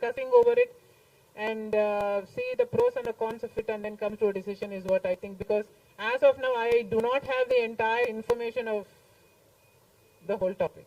discussing over it and uh, see the pros and the cons of it and then come to a decision is what I think because as of now I do not have the entire information of the whole topic.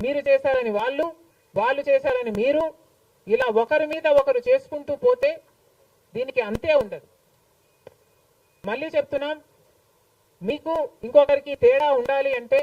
మీరు చేశారని వాళ్ళు వాళ్ళు చేశారని మీరు ఇలా ఒకరి మీద ఒకరు చేసుకుంటూ పోతే దీనికి అంతే ఉండదు. మళ్ళీ చెప్తున్నాం మీకు ఇంకొకరికి తేడా ఉండాలి అంటే